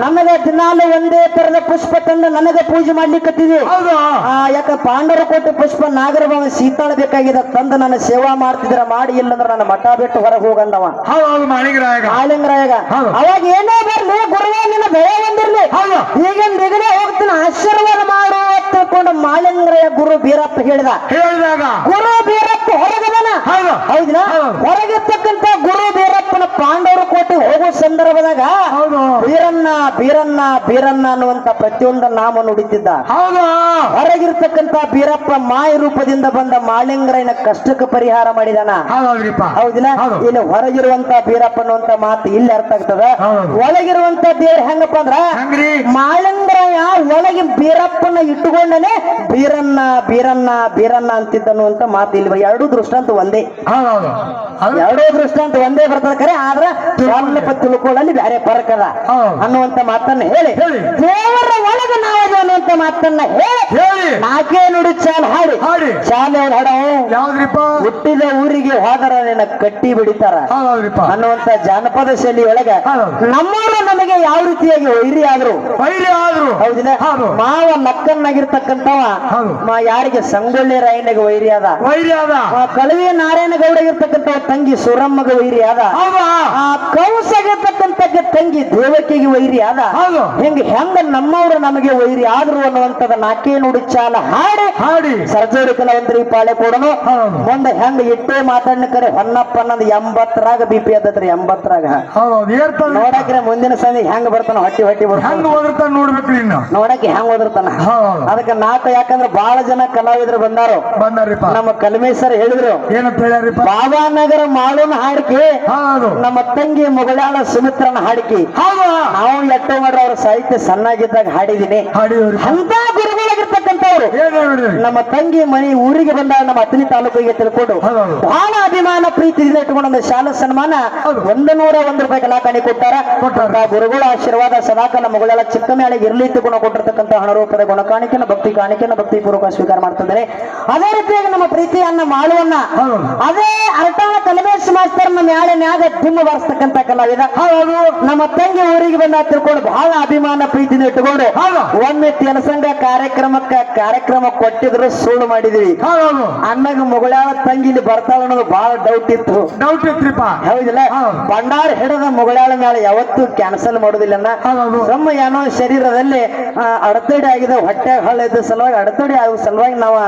[SPEAKER 1] ನನಗೆ ದಿನಾಲು ಒಂದೇ ತರದ ಪುಷ್ಪ ತಂದು ನನಗೆ ಪೂಜೆ ಮಾಡ್ಲಿಕ್ಕತ್ತಿದಿ
[SPEAKER 2] ಹೌದು.
[SPEAKER 1] ಆ ಯಾಕ ಪಾಂಡವರ ಕೋಟೆ ಪುಷ್ಪ ನಾಗರಭಾವ ಸೀತಾಳ ಬೇಕಾಗಿದೆ ತಂದು ನನ್ನ ಸೇವಾ ಮಾಡ್ತಿದ್ರ ಮಾಡಿ ಇಲ್ಲಂದ್ರ ನನ್ನ ಮಠ ಬಿಟ್ಟು ಹೊರಗೆ ಹೋಗಂದವ.
[SPEAKER 2] ಹೌದು.
[SPEAKER 1] ಅವಾಗ ಏನೇ ಬರ್ಲಿ ಗುರುವೇ ನಿನ್ನ ಭಯ ಬಂದಿರ್ಲಿ. ಈಗ ನಿಗಡೆ ಹೋಗ್ತೀನಿ ಆಶೀರ್ವಾದ ಮಾಡು ತಿಳ್ಕೊಂಡು ಮಾಲಿಂಗರಾಯ ಗುರು ಬೀರಪ್ಪ ಹೇಳಿದ.
[SPEAKER 2] ಹೇಳಿದಾಗ.
[SPEAKER 1] ಗುರು ಬೀರಪ್ಪ ಹೊರಗದನ.
[SPEAKER 2] ಹೌದು.
[SPEAKER 1] ಹೊರಗಿರ್ತಕ್ಕಂತ ಗುರು ಬೀರಪ್ಪನ ಪಾಂಡವರು ಕೋಟೆ ಹೋಗೋ ಸಂದರ್ಭದಾಗ
[SPEAKER 2] ಹೌದು.
[SPEAKER 1] ಬೀರನ್ನ ಬೀರನ್ನ ಬೀರನ್ನ ಅನ್ನುವಂತ ಪ್ರತಿಯೊಂದು ನಾಮ ನುಡಿತಿದ್ದ
[SPEAKER 2] ಹೌದು.
[SPEAKER 1] ಹೊರಗಿರ್ತಕ್ಕಂತ ಬೀರಪ್ಪ ಮಾಯ ರೂಪದಿಂದ ಬಂದ ಮಾಳಿಂಗರಾಯನ ಕಷ್ಟಕ್ಕೆ ಪರಿಹಾರ ಮಾಡಿದಾನ? ಹೌದಿಲ್ಲ?
[SPEAKER 2] ಹೌದು.
[SPEAKER 1] ಇಲ್ಲಿ ಹೊರಗಿರುವಂತ ಬೀರಪ್ಪ ಅನ್ನುವಂತ ಮಾತು ಇಲ್ಲಿ ಅರ್ಥ ಆಗ್ತದ. ಒಳಗಿರುವಂತ ದೇವ್ರ ಹೆಂಗಪ್ಪ ಅಂದ್ರ ಮಾಳಿಂಗರಾಯ ಒಳಗೆ ಬೀರಪ್ಪನ ಇಟ್ಟುಕೊಂಡನೆ ಬೀರನ್ನ ಬೀರಣ್ಣ ಬೀರಣ್ಣ ಅಂತಿದ್ದನು ಅಂತ ಮಾತು ಇಲ್ಲಿ ಎರಡು ದೃಷ್ಟಾಂತ ಒಂದೇ. ಎರಡೂ ದೃಷ್ಟಾಂತ ಒಂದೇ ಬರ್ತದ ಕರೆ ಆದ್ರ ಸ್ವಲ್ಪ ತಿಳ್ಕೊಳ್ಳಲ್ಲಿ ಬೇರೆ ಫರ್ಕ್ ಅದ. ಅನ್ನುವಂತ ಮಾತನ್ನ ಹೇಳಿ. ದೇವರ ಒಳಗ ನಾವದು ಅನ್ನುವಂತ ಮಾತನ್ನ ಹೇಳಿ.
[SPEAKER 2] ಹೇಳಿ.
[SPEAKER 1] ನಾಲ್ಕೇ ನುಡಿ ಚಾಲ್ ಹಾಡಿ.
[SPEAKER 2] ಹಾಡಿ.
[SPEAKER 1] ಚಾಲ್ ಯಾವ್ದು ಹಾಡ
[SPEAKER 2] ಯಾವ್ದ್ರಿಪ್ಪ?
[SPEAKER 1] ಹುಟ್ಟಿದ ಊರಿಗೆ ಹೋದರ ನಿನ್ನ ಕಟ್ಟಿ ಬಿಡಿತಾರ. ಅನ್ನುವಂತ ಜಾನಪದ ಶೈಲಿ ಒಳಗೆ. ನಮ್ಮವರು ನಮಗೆ ಯಾವ ರೀತಿಯಾಗಿ ವೈರಿ ಆದ್ರು?
[SPEAKER 2] ವೈರಿ ಆದ್ರು.
[SPEAKER 1] ಹೌದಿಲ್ಲ?
[SPEAKER 2] ಹೌದು.
[SPEAKER 1] ಮಾವ. ಮಾ ಯಾರಿಗೆ ಸಂಗೊಳ್ಳಿ ರಾಯಣ್ಣಗೆ ವೈರಿ ಆದ.
[SPEAKER 2] ವೈರಿ ಆದ.
[SPEAKER 1] ಆ ಕಳವಿ ನಾರಾಯಣ ಗೌಡಗಿರ್ತಕ್ಕಂಥ ತಂಗಿ ಸುರಮ್ಮಗ ವೈರಿ ಆದ. ಕೌಸಗಿರ್ತಕ್ಕಂಥ ತಂಗಿ ದೇವಕಿಗೆ ವೈರಿ
[SPEAKER 2] ಅದ.
[SPEAKER 1] ಹಿಂಗ ಹೆಂಗ ನಮ್ಮವರು ನಮಗೆ ವೈರಿ ಆದ್ರು ಅನ್ನುವಂಥದ ನಾಕೇ ನುಡಿ ಚಾಲ ಹಾಡಿ.
[SPEAKER 2] ಹಾಡಿ.
[SPEAKER 1] ಸರ್ಜರಿ ಕಲಾವಂತರಿ ಪಾಳೆ ಕೊಡನು. ಮುಂದೆ ಹೆಂಗ ಇಟ್ಟೇ ಮಾತಾಡ್ನ ಕರೆ ಹೊನ್ನಪ್ಪ ಅನ್ನೋದು ಎಂಬತ್ತರಾಗ ಬಿ ಪಿ ಅದತ್ರಿ ಎಂಬತ್ತರಾಗ. ನೋಡಕ್ರೆ ಮುಂದಿನ ಸಂದಿ ಹೆಂಗ್ ಬರ್ತಾನ ಹೊಟ್ಟಿ ಹೊಟ್ಟಿ
[SPEAKER 2] ಹೆಂಗ್
[SPEAKER 1] ಬರ್ತಾನ
[SPEAKER 2] ಓದಿರ್ತಾನ ನೋಡ್ಬೇಕ್ರಿ
[SPEAKER 1] ನೋಡಕ್ಕೆ ಹೆಂಗ್ ಓದಿರ್ತಾನ ಅದಕ್ಕೆ ನಾಕ ಯಾಕಂದ್ರೆ ಬಹಳ ಜನ ಕಲಾವಿದರು ಬಂದಾರು. ನಮ್ಮ ಸರ್ ಹೇಳಿದ್ರು
[SPEAKER 2] ಏನಂತ ಹೇಳ್ಯಾರಿಪ್ಪ?
[SPEAKER 1] ಬಾಬಾನಗರ ಮಾಳುನ ಹಾಡಿಕೆ
[SPEAKER 2] ಹೌದು.
[SPEAKER 1] ನಮ್ಮ ತಂಗಿ ಮೊಗಳಾಳ ಸುಮಿತ್ರನ ಹಾಡಿಕೆ. ನಾವು ಲೆಕ್ಕ ಮಾಡ್ರ ಅವ್ರ ಸಾಹಿತ್ಯ ಸಣ್ಣಾಗಿದ್ದಾಗ ಹಾಡಿದೀನಿ. ಅಂತ ಗುರುಗಳಾಗಿರ್ತಕ್ಕಂಥವ್ರು. ನಮ್ಮ ತಂಗಿ ಮನೆ ಊರಿಗೆ ಬಂದ ನಮ್ಮ ಹತ್ತನೇ ತಾಲೂಕಿಗೆ ತಿಳ್ಕೊಂಡು ಬಹಳ ಅಭಿಮಾನ ಪ್ರೀತಿಯಿಂದ ಇಟ್ಕೊಂಡು ಒಂದು ಶಾಲಾ ಸನ್ಮಾನ. ಒಂದು ನೂರ ಒಂದು ರೂಪಾಯಿ ಕಲಾಕಾಣಿ ಕೊಟ್ಟಾರ. ಗುರುಗಳ ಆಶೀರ್ವಾದ ಸದಾಕಾಲ ಮಗಳೆಲ್ಲ ಚಿಕ್ಕ ಮೇಲೆ ಇರ್ಲಿ ಗುಣ ಕೊಟ್ಟಿರ್ತಕ್ಕಂಥ ಹಣ ರೂಪದ ಗುಣ ಕಾಣಿಕೆನ ಭಕ್ತಿ ಕಾಣಿಕೆನ ಭಕ್ತಿ ಪೂರ್ವಕ ಸ್ವೀಕಾರ ಮಾಡ್ತಿದ್ದಾರೆ. ಅದೇ ರೀತಿಯಾಗಿ ನಮ್ಮ ಪ್ರೀತಿಯನ್ನ ಮಾಡುವನ್ನ ಅದೇ ಅರ್ಥ ಕಲಮೇಶ್ ಮಾಸ್ತರ್ ನಮ್ಮ ಮ್ಯಾಲೆ ನ್ಯಾಗ ತುಂಬ ಬಾರಿಸ್ತಕ್ಕಂಥ ಕಲಾವಿದ. ನಮ್ಮ ತಂಗಿ ಊರಿಗೆ ಬಂದ ತಿಳ್ಕೊಂಡು ಬಹಳ ಅಭಿಮಾನ ಪ್ರೀತಿನ ಇಟ್ಟುಕೊಂಡು ಒಮ್ಮೆ ಜನಸಂಘ ಕಾರ್ಯಕ್ರಮಕ್ಕ ಕಾರ್ಯಕ್ರಮ ಕೊಟ್ಟಿದ್ರು ಸುಳ್ಳು ಮಾಡಿದ್ವಿ. ಅಣ್ಣಗ ಮುಗಳಾಳ ತಂಗಿ ಇಲ್ಲಿ ಬರ್ತಾಳ ಅನ್ನೋದು ಬಹಳ ಡೌಟ್ ಇತ್ತು.
[SPEAKER 2] ಡೌಟ್ ಇತ್ರಿಪ್ಪ.
[SPEAKER 1] ಹೌದಿಲ್ಲ?
[SPEAKER 2] ಹೌದು.
[SPEAKER 1] ಭಂಡಾರ ಹಿಡದ ಮುಗಳಾಳ ಮೇಲೆ ಯಾವತ್ತು ಕ್ಯಾನ್ಸಲ್ ಮಾಡೋದಿಲ್ಲ ನಮ್ಮ ಏನೋ ಶರೀರದಲ್ಲಿ ಅಡತಡಿ ಆಗಿದೆ ಹೊಟ್ಟೆ ಹಳ್ಳ ಇದ್ದ ಸಲುವಾಗಿ ಅಡತಡಿ ಆಗೋ ಸಲುವಾಗಿ ನಾವು